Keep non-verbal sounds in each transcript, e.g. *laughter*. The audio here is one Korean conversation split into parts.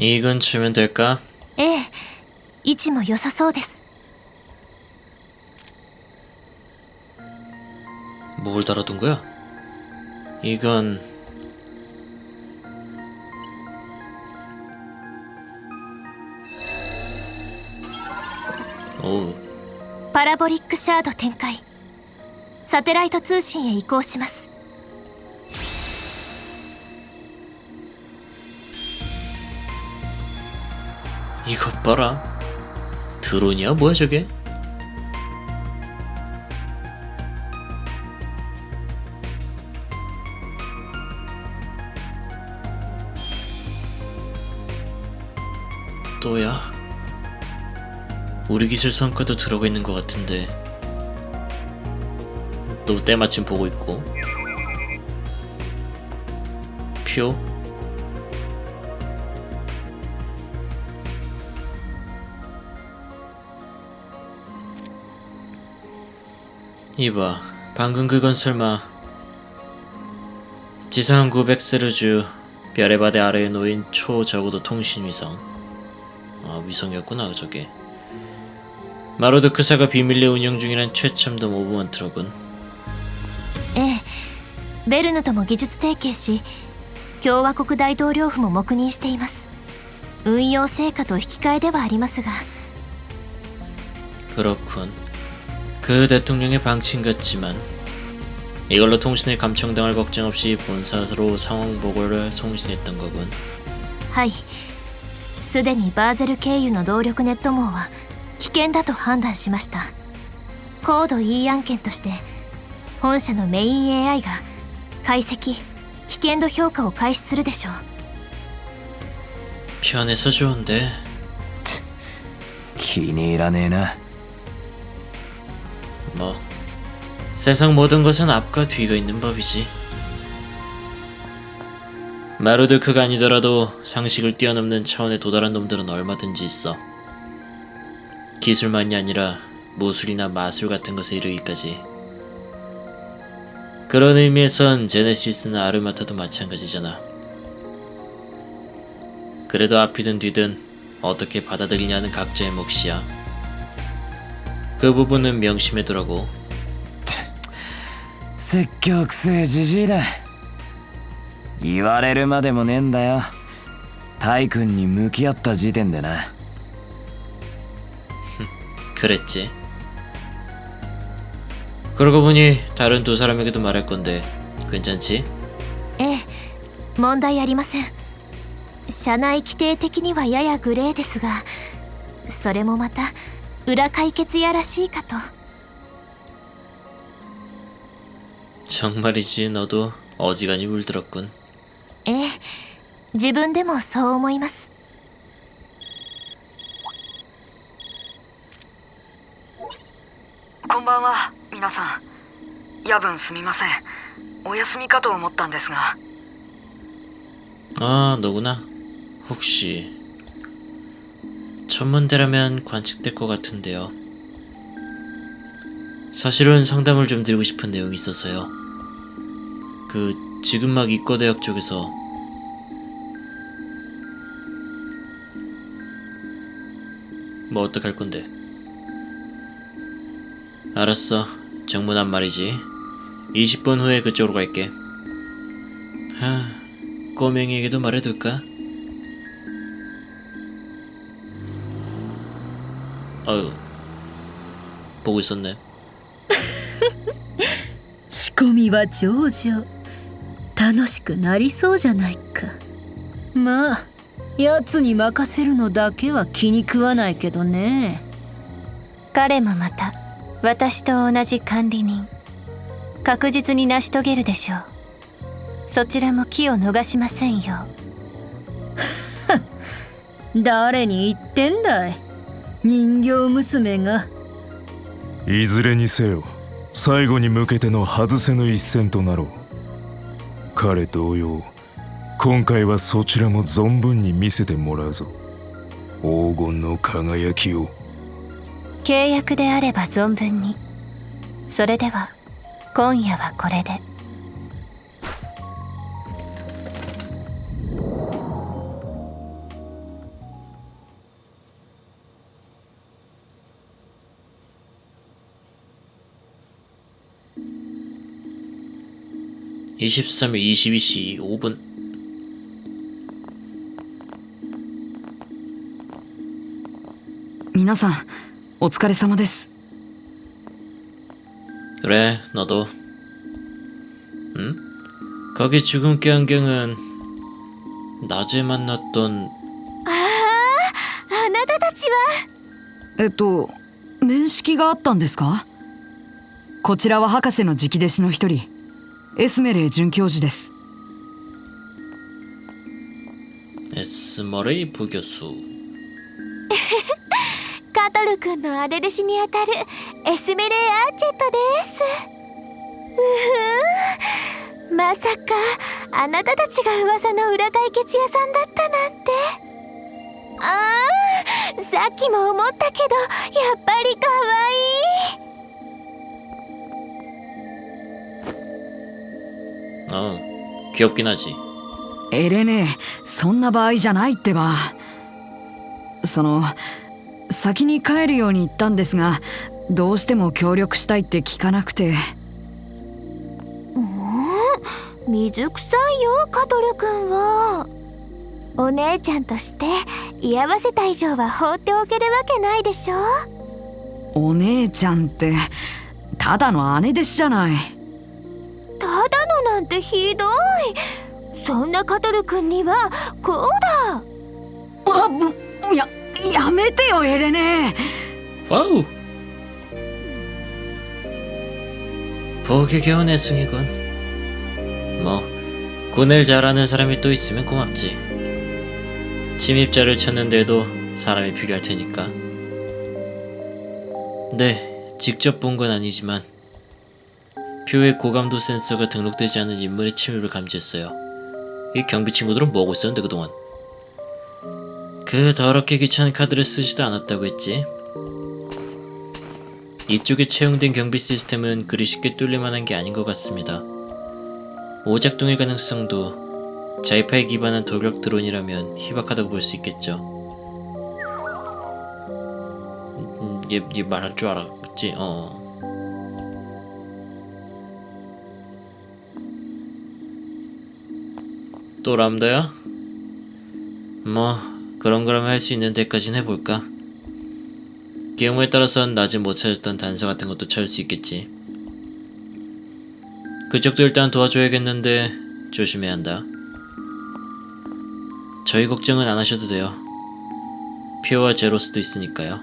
이 근처면 될까? ええ位置も良さそうです 뭘 달아둔 거야? 이건 오 パラボリックシャード展開サテライト通信へ移行します 이것 봐라 드론이야 뭐야 저게? 또야? 우리 기술 성과도 들어가 있는 것 같은데 또 때마침 보고 있고 표? 이봐, 방금 그건 설마 지상구 백세르주 별의 바다 아래에 놓인 초저고도 통신 위성. 아 위성이었구나 저게. 마로드크사가 비밀리에 운영 중이란 최첨단 오브먼 트럭은 ええベルヌとも技術提携し共和国大統領府も黙認しています運用成果と引き換えではありますが 그렇군. 그 대통령의 방침 같지만 이걸로 통신을 감청당할 걱정 없이 본사로 상황 보고를 송신했던 거군. はいすでにバーゼル経由の動力ネット網は危険だと判断しました高度 E 案件として本社のメイン AI が解析危険度評価を開始するでしょう 편해서 좋은데 気に入らねえな 뭐 세상 모든 것은 앞과 뒤가 있는 법이지. 마루드크가 아니더라도 상식을 뛰어넘는 차원에 도달한 놈들은 얼마든지 있어. 기술만이 아니라 무술이나 마술 같은 것에 이르기까지. 그런 의미에선 제네시스나 아르마타도 마찬가지잖아. 그래도 앞이든 뒤든 어떻게 받아들이냐는 각자의 몫이야. 그 부분은 명심해두라고. 説教くせえじじいだ言われるまでもねえんだよタイ君に向き合った時点でな 그랬지. 그러고 보니 다른 두 사람에게도 말할 건데 괜찮지? ええ問題ありません社内規定的にはややグレーですがそれもまた 裏解決やらしいかと 정말이지 너도 어지간히 물들었군. ええ自分でもそう思いますこんばんは皆さん夜分すみませんお休みかと思ったんですが 아 너구나. 혹시 전문대라면 관측될 것 같은데요. 사실은 상담을 좀 드리고 싶은 내용이 있어서요. 그 지금 막 이과대학 쪽에서 뭐 어떡할 건데? 알았어. 정문안 말이지. 20분 후에 그쪽으로 갈게. 하, 꼬맹이에게도 말해둘까? 어휴, 보고 있었네. 仕込みは上々楽しくなりそうじゃないかまあ奴に任せるのだけは気に食わないけどね彼もまた私と同じ管理人確実に成し遂げるでしょうそちらも気を逃しませんよ*laughs* 誰に言ってんだい 人形娘が。いずれにせよ最後に向けての外せぬ一戦となろう。彼同様今回はそちらも存分に見せてもらうぞ。黄金の輝きを。契約であれば存分に。それでは今夜はこれで 23일 22시 5분. 皆さんお疲れ様です 그래, 너도. 응? 거기 주근깨 안경은 낮에 만났던 あなたたちはえっと面識があったんですかこちらは博士の直弟子の一人 エスメレー准教授です。エスマレイ部教授。*laughs* カトル君の姉弟子にあたるエスメレーアーチェットです。まさかあなたたちが噂の裏解決屋さんだったなんて。ああさっきも思ったけどやっぱりかわいい。ああ、気を気なし。エレネ、そんな場合じゃないってば。その、先に帰るように言ったんですが、どうしても協力したいって聞かなくて。もう、水臭いよ、カトル君は。お姉ちゃんとして居合わせた以上は放っておけるわけないでしょ？お姉ちゃんってただの姉弟子じゃない。んてひどいそんなカトル君にはこうだあぶややめてよエレネ 와우! 보기 겨운 애승이군. 뭐, 군을 잘하는 사람이 또 있으면 고맙지. 침입자를 찾는데도 사람이 필요할 테니까. 네, 직접 본 건 아니지만 표의 고감도 센서가 등록되지 않은 인물의 침입을 감지했어요. 이 경비 친구들은 뭐하고 있었는데 그동안? 그 더럽게 귀찮은 카드를 쓰지도 않았다고 했지. 이쪽에 채용된 경비 시스템은 그리 쉽게 뚫릴 만한 게 아닌 것 같습니다. 오작동일 가능성도 자이파에 기반한 돌격 드론이라면 희박하다고 볼 수 있겠죠. 음, 얘, 얘 말할 줄 알았지? 어. 또 람다야? 뭐 그런 거라면 할 수 있는 데까진 해볼까? 경우에 따라선 낮에 못 찾았던 단서 같은 것도 찾을 수 있겠지. 그쪽도 일단 도와줘야겠는데 조심해야 한다. 저희 걱정은 안 하셔도 돼요. 피오와 제로스도 있으니까요.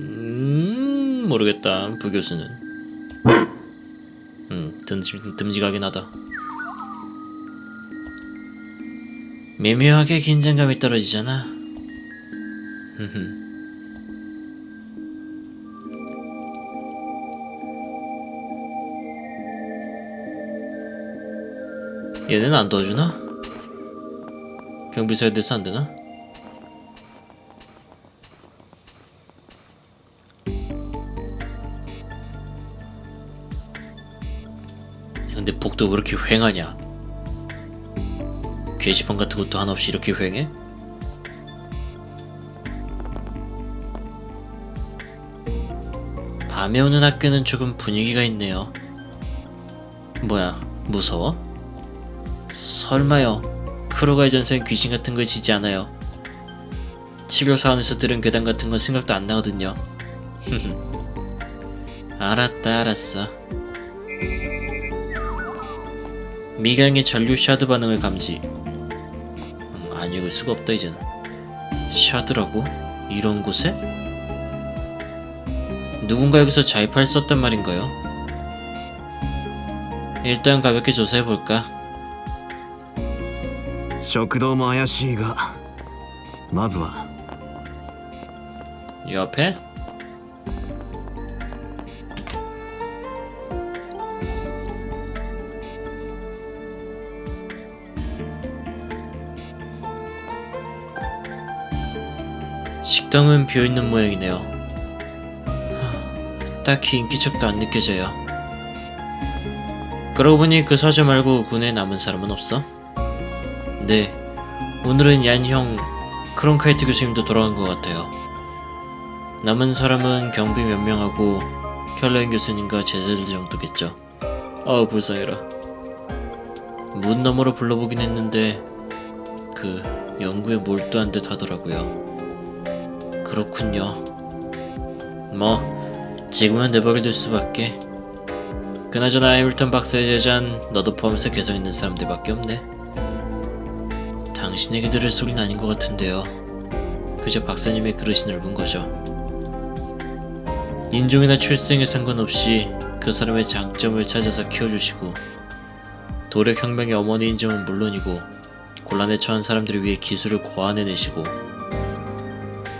음, 모르겠다. 부교수는. 음, 듬직, 듬직하긴 하다. 미묘하게 긴장감이 떨어지잖아. 얘네는 안 도와주나? 경비서에 대해서 안 되나? 왜 이렇게 휑하냐? 게시판 같은 것도 하나 없이 이렇게 휑해? 밤에 오는 학교는 조금 분위기가 있네요. 뭐야, 무서워? 설마요. 크로가의 전설엔 귀신 같은 걸 지지 않아요. 치료사 원에서 들은 괴담 같은 건 생각도 안 나거든요. *laughs* 알았다, 알았어. 미강의 전류 샤드 반응을 감지. 음, 안 읽을 수가 없다 이제는. 샤드라고? 이런 곳에? 누군가 여기서 자이파를 썼단 말인가요? 일단 가볍게 조사해볼까? 食堂も怪しいがまずは 옆에? 식당은 비어있는 모양이네요. 하, 딱히 인기척도 안 느껴져요. 그러고 보니 그 사주 말고 군에 남은 사람은 없어? 네, 오늘은 얀형 크론카이트 교수님도 돌아간 것 같아요. 남은 사람은 경비 몇 명하고 켈러인 교수님과 제자들 정도겠죠. 아 불쌍해라. 문 너머로 불러보긴 했는데 그 연구에 몰두한 듯 하더라고요. 그렇군요. 뭐 지금은 내버려둘 수밖에. 그나저나 해밀턴 박사의 제자는 너도 포함해서 개성 있는 사람들밖에 없네. 당신에게 들을 소리는 아닌 것 같은데요. 그저 박사님의 그릇이 넓은 거죠. 인종이나 출생에 상관없이 그 사람의 장점을 찾아서 키워주시고 도력 혁명의 어머니인 점은 물론이고 곤란에 처한 사람들을 위해 기술을 고안해내시고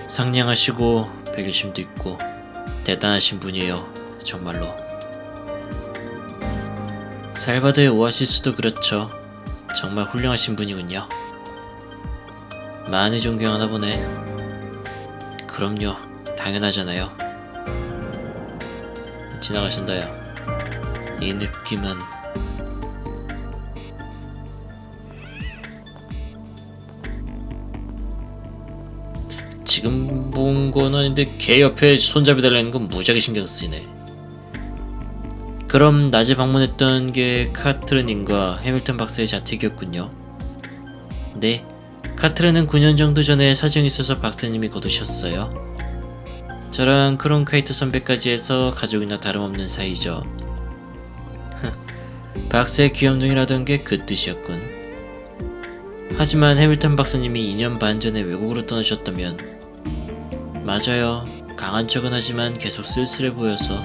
상냥하시고 배려심도 있고 대단하신 분이에요. 정말로. 살바드의 오아시스도 그렇죠. 정말 훌륭하신 분이군요. 많이 존경하나 보네. 그럼요. 당연하잖아요. 지나가신다요 이 느낌은 지금 본 건 아닌데 걔 옆에 손잡이 달라는 건 무지하게 신경 쓰이네. 그럼 낮에 방문했던 게 카트르님과 해밀턴 박사의 자택이었군요. 네, 카트르는 9년 정도 전에 사정이 있어서 박사님이 거두셨어요. 저랑 크론카이트 선배까지 해서 가족이나 다름없는 사이죠. *laughs* 박사의 귀염둥이라던 게 그 뜻이었군. 하지만 해밀턴 박사님이 2년 반 전에 외국으로 떠나셨다면 맞아요. 강한 척은 하지만 계속 쓸쓸해 보여서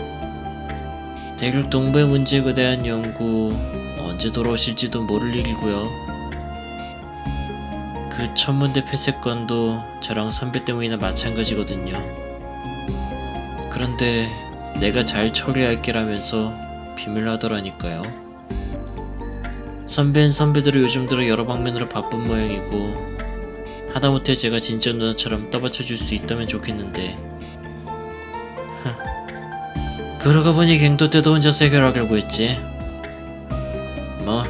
대륙 동부의 문제에 대한 연구 언제 돌아오실지도 모를 일이고요. 그 천문대 폐쇄건도 저랑 선배 때문이나 마찬가지거든요. 그런데 내가 잘 처리할게라면서 비밀로 하더라니까요. 선배는 선배대로 요즘 들어 여러 방면으로 바쁜 모양이고 하다못해 제가 진짜 누나처럼 떠받쳐줄 수 있다면 좋겠는데. 흥. 그러고 보니 갱도 때도 혼자서 해결하려고 했지. 뭐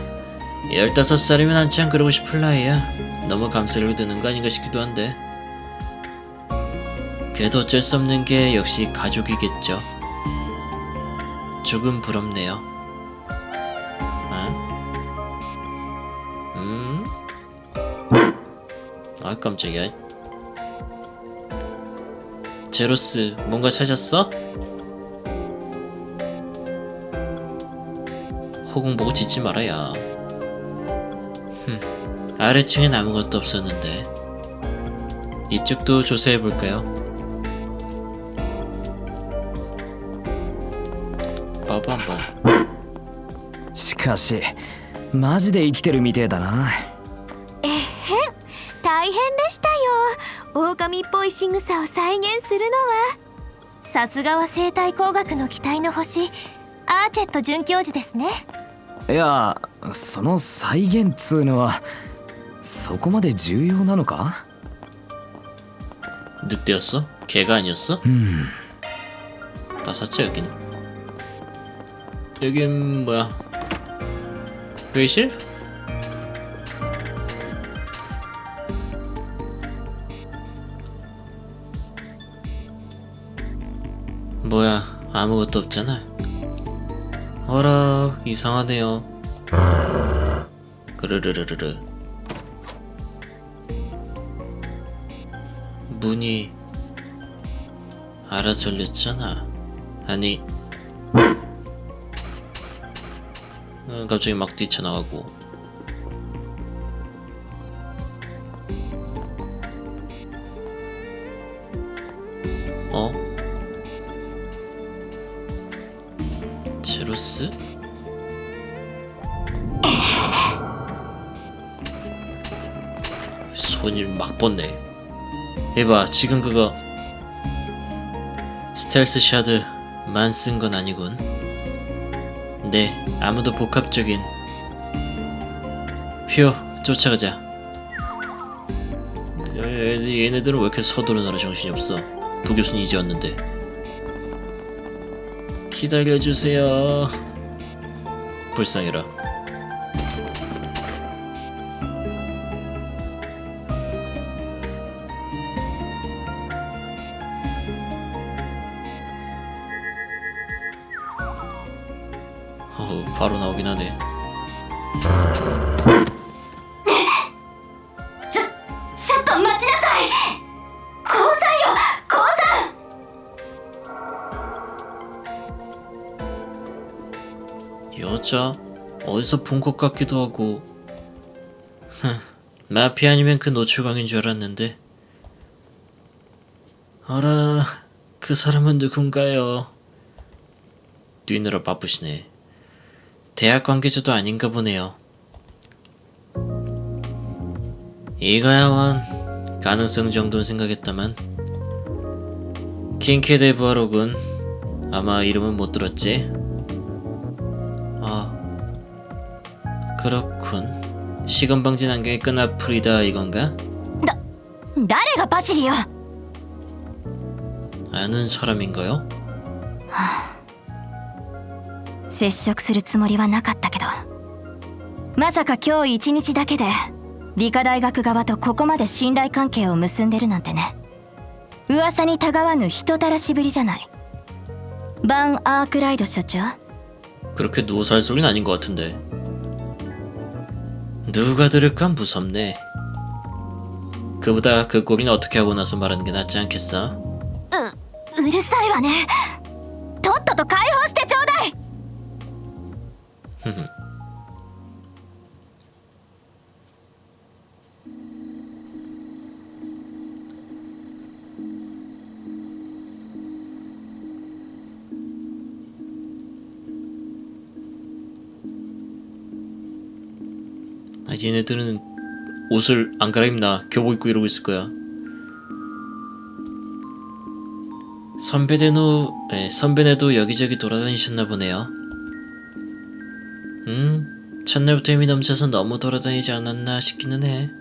15살이면 한참 그러고 싶을 나이야. 너무 감싸려고 드는 거 아닌가 싶기도 한데. 그래도 어쩔 수 없는 게 역시 가족이겠죠. 조금 부럽네요 아 깜짝이야 제로스 뭔가 찾았어? 호공 보고 짖지 말아야 흠, 아래층엔 아무것도 없었는데 이쪽도 조사해볼까요? 봐봐 한번 しかしマジで生きてるみてえだな大変 でしたよ狼っぽい仕草を再現するのはさすがは生態工学の期待の星アーチェット准教授ですねいやその再現っつうのはそこまで重要なのか 늑대였어? 개가 아니었어? うん 다 샀지 여긴 여긴 뭐야 회의실? 뭐야 아무것도 없잖아. 어라 이상하네요. 그르르르르르. 문이 알아서 열렸잖아. 아니. 어, 갑자기 막 뛰쳐나가고 해봐 지금 그거. 스텔스 샤드만 쓴 건 아니군. 네 아무도 복합적인. 휴 쫓아가자. 얘- 얘- 얘네들은 왜 이렇게 서두르느라 정신이 없어? 부교수는 이제 왔는데. 기다려주세요. 불쌍해라 바로 나오긴 하네. 여자 어디서 본 것 같기도 하고. 마피 아니면 그 노출광인 줄 알았는데. 알아 그 사람은 누군가요? 뛰느라 바쁘시네. 대학 관계자도 아닌가 보네요. 이가야만 가능성 정도는 생각했다만 킹캐드 부하로군 아마 이름은 못 들었지? 아 그렇군 시건방진 안경의 끈앞풀이다 이건가? 나, 나래가 바실이요 아는 사람인가요? 하... 接触するつもりはなかったけどまさか今日一日だけで理科大学側とここまで信頼関係を結んでるなんてね噂にたがわぬ人たらしぶりじゃないバン・アークライド所長 그렇게 누워 살 소리는 아닌 것 같은데. 누가 들을까 무섭네. 그보다 그 꼬리는 어떻게 하고 나서 말하는 게 낫지 않겠어? うるさいわねと 얘네들은 옷을 안 갈아입나 교복 입고 이러고 있을 거야. 선배네도 네, 선배네도 여기저기 돌아다니셨나 보네요. 음, 첫날부터 힘이 넘쳐서 너무 돌아다니지 않았나 싶기는 해.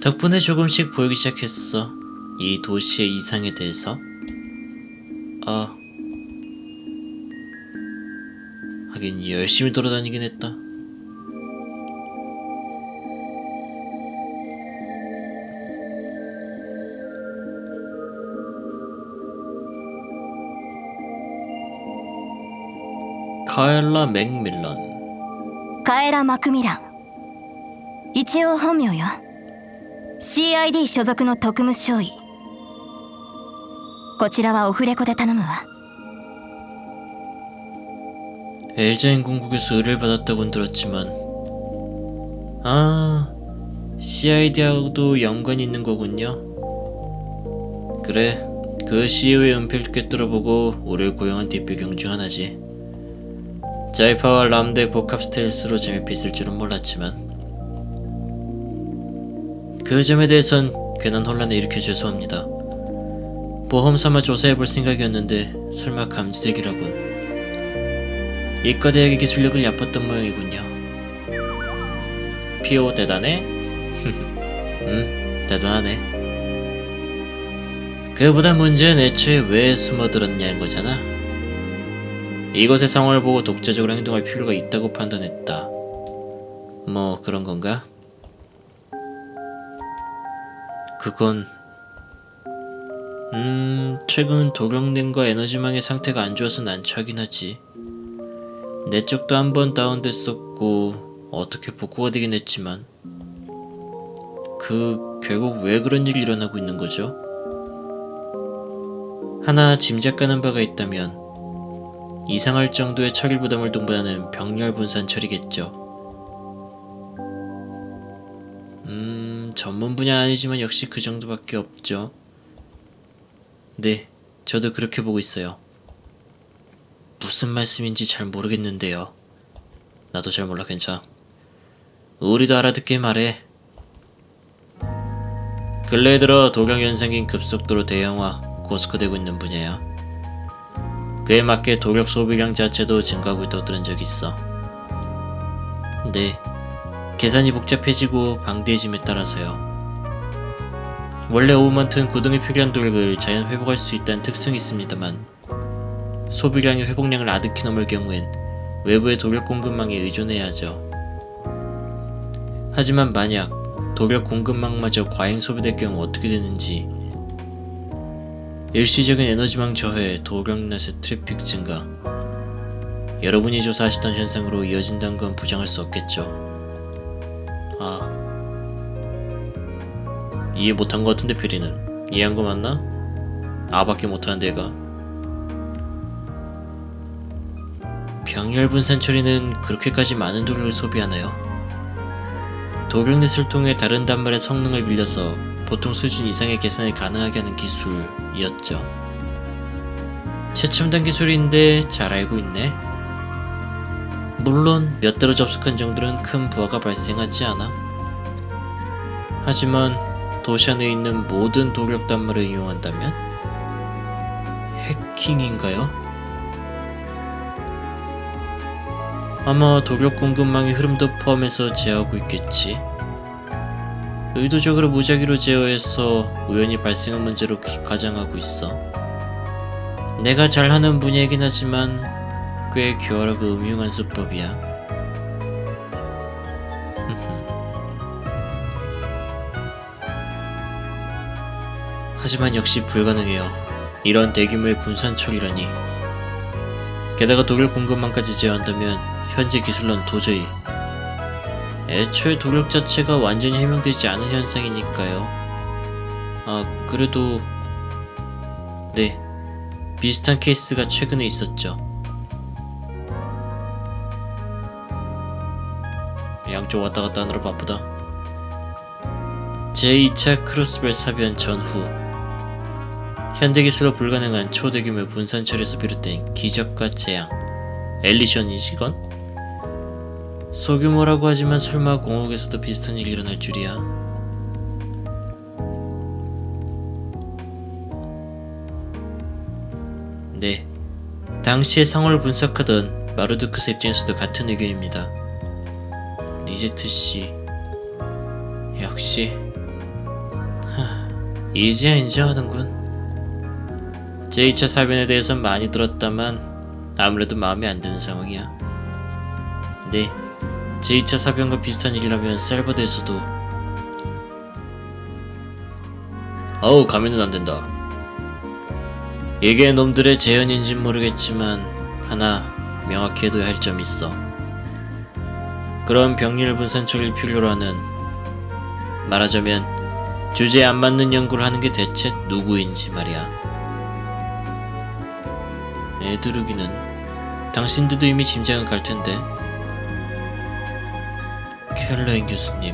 덕분에 조금씩 보이기 시작했어. 이 도시의 이상에 대해서. 아, 하긴 열심히 돌아다니긴 했다. 카엘라 맥밀런 カエラ・マクミラン一応本名よ CID 所属の特務少尉こちらはオフレコで頼むわ 엘자인 공국에서 의뢰를 받았다고는 들었지만 아 CID하고도 연관이 있는 거군요 그래 그 CEO의 은폐를 꿰뚫어보고 우리를 고용한 뒷배경 중 하나지 자이파와 람드의 복합 스텔스로 재미있을 있을 줄은 몰랐지만 그 점에 대해선 괜한 혼란을 일으켜 죄송합니다 보험 삼아 조사해볼 생각이었는데 설마 감지되기라군 이과대학의 기술력을 얕봤던 모양이군요. 피오 대단해? *laughs* 음, 대단하네. 그보다 문제는 애초에 왜 숨어들었냐는 거잖아. 이것의 상황을 보고 독자적으로 행동할 필요가 있다고 판단했다. 뭐 그런 건가? 그건 음 최근 도경냉과 에너지망의 상태가 안 좋아서 난처하긴 하지. 내 쪽도 한 번 다운됐었고 어떻게 복구가 되긴 했지만 그 결국 왜 그런 일이 일어나고 있는 거죠? 하나 짐작가는 바가 있다면 이상할 정도의 처리 부담을 동반하는 병렬 분산 처리겠죠. 음, 전문 분야 아니지만 역시 그 정도밖에 없죠. 네, 저도 그렇게 보고 있어요. 무슨 말씀인지 잘 모르겠는데요. 나도 잘 몰라 괜찮아. 우리도 알아듣게 말해. 근래 들어 도경 현상인 급속도로 대형화, 고스크되고 있는 분야야. 그에 맞게 도력 소비량 자체도 증가하고 있다고 들은 적 있어. 네, 계산이 복잡해지고 방대해짐에 따라서요. 원래 오브먼트는 구동에 필요한 도력을 자연 회복할 수 있다는 특성이 있습니다만 소비량의 회복량을 아득히 넘을 경우엔 외부의 도력 공급망에 의존해야 하죠. 하지만 만약 도력 공급망마저 과잉 소비될 경우 어떻게 되는지 일시적인 에너지망 저해, 도력넷의 트래픽 증가 여러분이 조사하시던 현상으로 이어진다는 건 부정할 수 없겠죠. 아 이해 못한 것 같은데 페리는 이해한 거 맞나? 아밖에 못하는 데가 병렬분 산 처리는 그렇게까지 많은 도력을 소비하나요? 도력넷을 통해 다른 단말의 성능을 빌려서 보통 수준 이상의 계산을 가능하게 하는 기술이었죠. 최첨단 기술인데 잘 알고 있네. 물론 몇 대로 접속한 정도는 큰 부하가 발생하지 않아. 하지만 도시 안에 있는 모든 도력 단말을 이용한다면 해킹인가요? 아마 도력 공급망의 흐름도 포함해서 제어하고 있겠지. 의도적으로 무작위로 제어해서 우연히 발생한 문제로 기- 가장하고 있어. 내가 잘하는 분야이긴 하지만 꽤 교활하고 음흉한 수법이야. *laughs* 하지만 역시 불가능해요. 이런 대규모의 분산 처리라니. 게다가 독일 공급망까지 제어한다면 현재 기술로는 도저히 애초에 도력 자체가 완전히 해명되지 않은 현상이니까요. 아, 그래도 네. 비슷한 케이스가 최근에 있었죠. 양쪽 왔다 갔다 하느라 바쁘다. 제2차 크로스벨 사변 전후 현대기술로 불가능한 초대규모 분산 처리에서 비롯된 기적과 재앙 엘리션이지건? 소규모라고 하지만 설마 공옥에서도 비슷한 일이 일어날 줄이야. 네 당시의 상황을 분석하던 마루드크스 입장에서도 같은 의견입니다. 리제트 씨 역시 하, 이제야 인정하는군. 제2차 사변에 대해선 많이 들었다만 아무래도 마음에 안 드는 상황이야. 네, 제2차 사변과 비슷한 얘기라면 셀버드에서도 어우 가면은 안 된다. 이게 놈들의 재현인진 모르겠지만 하나 명확히 해둬야 할 점이 있어. 그런 병리를 분산 처리를 필요로 하는 말하자면 주제에 안 맞는 연구를 하는 게 대체 누구인지 말이야. 애드루기는 당신들도 이미 짐작은 갈 텐데. 캐롤라인 교수님.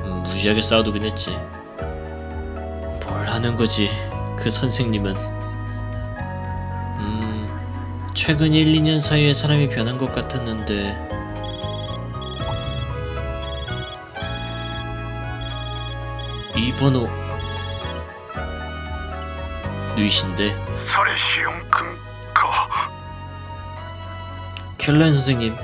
음, 무지하게 싸우긴 했지. 뭘 하는 거지 그 선생님은. 음 최근 1, 2년 사이에 사람이 변한 것 같았는데. 이번호. 누이신데. 설의 시용 금가 켈라인 선생님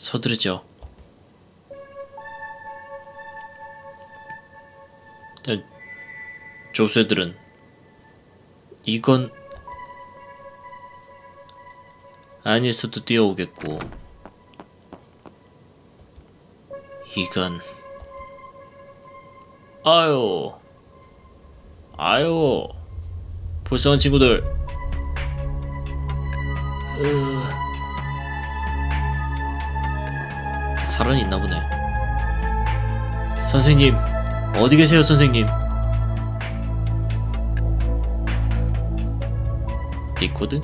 서두르죠. 일단 조수애들은 이건 아니었어도 뛰어오겠고 이건 아유 아유 불쌍한 친구들 으... 살아는 있나 보네 선생님 어디 계세요 선생님 디코드?